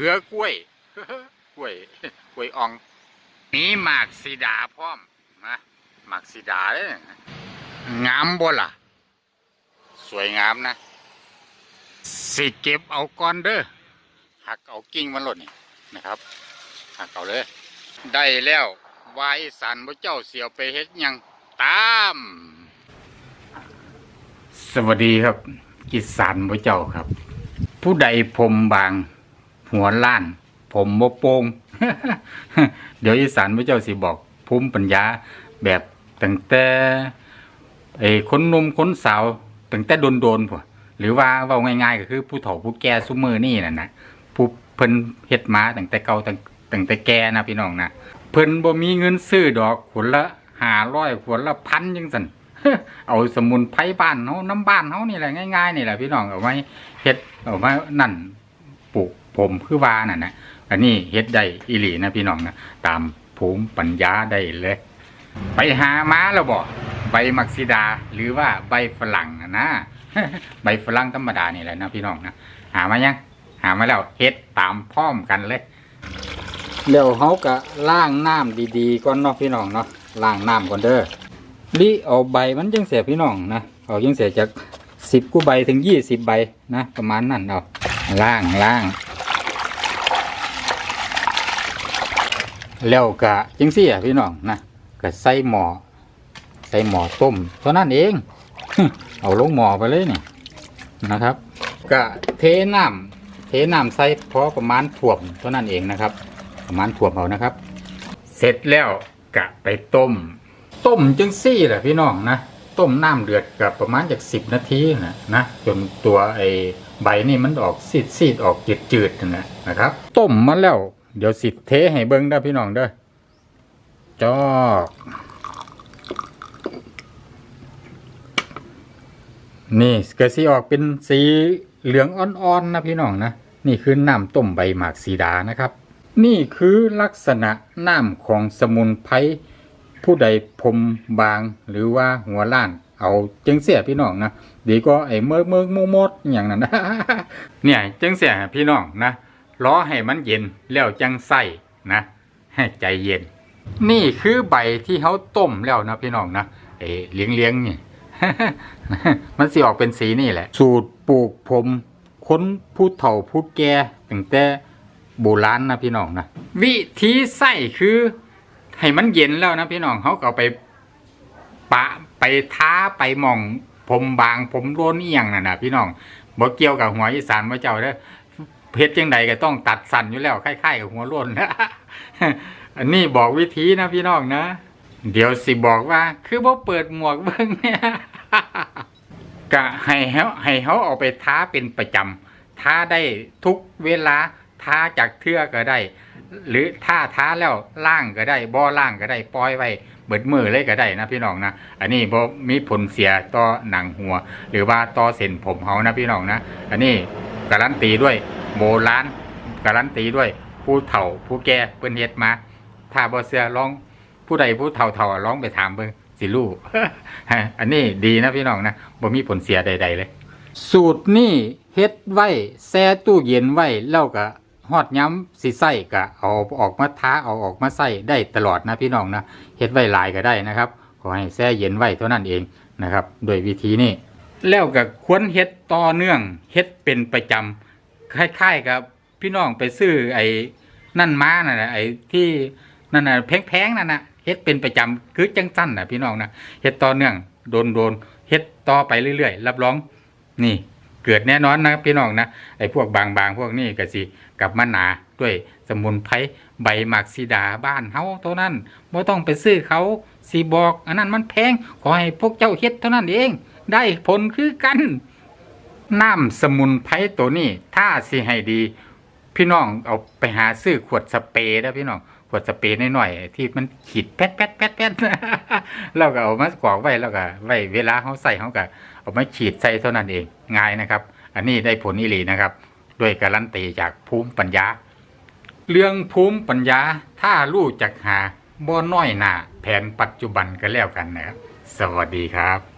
ขือกล้วยกล้วยกล้วยอ่องนี่หมากสีดาพร้อมนะหมากสีดาเลยงามบ่ล่ะ สวยงามนะ สิเก็บเอาก่อนเด้อหักเอากิ่งมันหล่นนี่นะครับหักเอาเลย ได้แล้ววายสันพระเจ้าเสียวไปเฮ็ดยังตาม สวัสดีครับ กิสานพระเจ้าครับ ผู้ใดผมบาง หัวล้าน ผมโมโปงเดี๋ยวอีสานพระเจ้าสิบอกภูมิปัญญาแบบตั้งแต่ไอ้คนหนมคนสาวตั้งแต่โดนๆพวหรือว่าเว่าง่ายๆก็คือผู้เฒ่าผู้แก่ซุมือนี่น่ะนะผู้เพิ่นเฮ็ดมาตั้งแต่เก่าตั้งตั้งแต่แก่นะพี่น้องนะเพิ่นบ่มีเงินซื้อดอกขวดละ500ขวดละพันจังซั่นเอาสมุนไพรบ้านเฮาน้ำบ้านเฮานี่แหละง่ายๆนี่แหละพี่น้องเอาไว้เฮ็ดเอาไว้นั่นปลูก ผมคือว่านั่นนะอันนี้เฮ็ดได้อีหลีนะพี่น้องนะตามภูมิปัญญาได้เลย ไปหามาแล้วบ่ใบมักซิดาหรือว่าใบฝรั่งนะนะใบฝรั่งธรรมดานี่แหละนะพี่น้องนะหามายังหามาแล้วเฮ็ดตามพร้อมกันเลยเดี๋ยวเฮาก็ล้างน้ำดีๆก่อนเนาะพี่น้องเนาะล้างน้ำก่อนเด้อลิเอาใบมันจังเสียพี่น้องนะเอาจังเสียจากสิบกูใบถึงยี่สิบใบนะประมาณนั้นเอาล้างล้าง แล้วกะจังซี่อะพี่น้องนะก็ใส่หม้อใส่หม้อต้มเท่านั้นเอง เอาลงหม้อไปเลยนี่นะครับกะเทน้ำเทน้ำใส่พอประมาณถ่วมเท่านั้นเองนะครับ ประมาณถ่วมเอานะครับ เสร็จแล้วกะไปต้ม ต้มจังซี่แหละพี่น้องนะต้มน้ำเดือดกับประมาณจากสิบนาทีนะนะจนตัวไอใบนี่มันออกซีดซีดออกจืดจืดนะนะครับ ต้มมาแล้ว เดี๋ยวสิเทให้เบิ้งเด้พี่น้องเด้อจอกนี่เก็สิออกเป็นสีเหลืองอ่อนๆนะพี่น้องนะ นี่คือน้ำต้มใบหมากสีดานะครับ นี่คือลักษณะน้ำของสมุนไพรผู้ใดผมบางหรือว่าหัวล้าน เอาจังเสียพี่น้องนะดีก็ไอ้เมือกเมือกมูมดอย่างนั้นนะเนี่ยจังเสียพี่น้องนะ ล้อให้มันเย็นแล้วจังใส่นะให้ใจเย็น นี่คือใบที่เขาต้มแล้วนะพี่น้องนะเอ้เลี้ยงเลี้ยงๆนี่มันสิออกเป็นสีนี่แหละ สูตรปลูกผมค้นผู้เฒ่าผู้แก่ตั้งแต่โบราณนะพี่น้องนะวิธีใส่คือให้มันเย็นแล้วนะพี่น้องเขาก็เอาไปปะไปท้าไปมองผมบางผมโรนเอียงน่ะนะพี่น้องบ่เกี่ยวกับหัวอีสานพระเจ้าเด้อ เพชรจังใดก็ต้องตัดสั้นอยู่แล้วคล้ายๆกับหัวล้นะอันนี้บอกวิธีนะพี่น้องนะ เดี๋ยวสิบอกว่า คือบ่เปิดหมวกเบิ่งเนี่ยก็ให้เฮาให้เฮาเอาไปท้าเป็นประจำท้าได้ทุกเวลาท้าจากเทือก็ได้ หรือถ้าท้าแล้วล่างก็ได้บ่ล่างก็ได้ปล่อยไว้เบิดมือเลยก็ได้นะพี่น้องนะอันนี้บ่มีผลเสียต่อหนังหัว หรือว่าต่อเส้นผมเฮานะพี่น้องนะ อันนี้ การันตีด้วยโบราณการันตีด้วยผู้เฒ่าผู้แก่เพิ่นเฮ็ดมา ถ้าบ่เชื่อลองผู้ใดผู้เฒ่าๆลองไปถามเบิ่งสิรู้อันนี้ดีนะพี่น้องนะบ่มีผลเสียใด ๆ เลย สูตรนี่เฮ็ดไว้แช่ตู้เย็นไว้แล้วก็ฮอดย้ำสิใส่ก็เอาออกมาท้าเอาออกมาใส่ได้ตลอดนะพี่น้องนะเฮ็ดไว้หลายก็ได้นะครับ ขอให้แช่เย็นไว้เท่านั้นเองนะครับ โดยวิธีนี้ แล้วก็ควรเฮ็ดต่อเนื่องเฮ็ดเป็นประจำคล้ายๆกับพี่น้องไปซื้อไอ้นั่นมาน่ะนะไอ้ที่นั่นน่ะแพงๆนั่นน่ะเฮ็ดเป็นประจำคือจังสั้นน่ะพี่น้องนะเฮ็ดต่อเนื่องโดนๆเฮ็ดต่อไปเรื่อยๆ รับรองนี่เกิดแน่นอนนะพี่น้องนะไอ้พวกบางๆ พวกนี้ก็สิกลับมาหนาด้วยสมุนไพรใบหมากซีดาบ้านเฮาเท่านั้นบ่ต้องไปซื้อเขาสีบอก อันนั้นมันแพงขอให้พวกเจ้าเฮ็ดเท่านั้นเอง ได้ผลคือกันน้ำสมุนไพรตัวนี้ ถ้าสิให้ดี พี่น้องเอาไปหาซื้อขวดสเปรย์นะพี่น้องขวดสเปรย์หน่อยๆที่มันขีดแป๊ดแป๊ดแป๊ดแป๊ดแล้วก็เอามากรอกไว้แล้วก็ไว้เวลาเขาใส่เขาก็เอามาฉีดใส่เท่านั้นเองง่ายนะครับ อันนี้ได้ผลอีหลีนะครับ ด้วยการันตีจากภูมิปัญญา เรื่องภูมิปัญญาถ้ารู้จักหาบ่น้อยหนาแผนปัจจุบันก็แล้วกันนะครับ สวัสดีครับ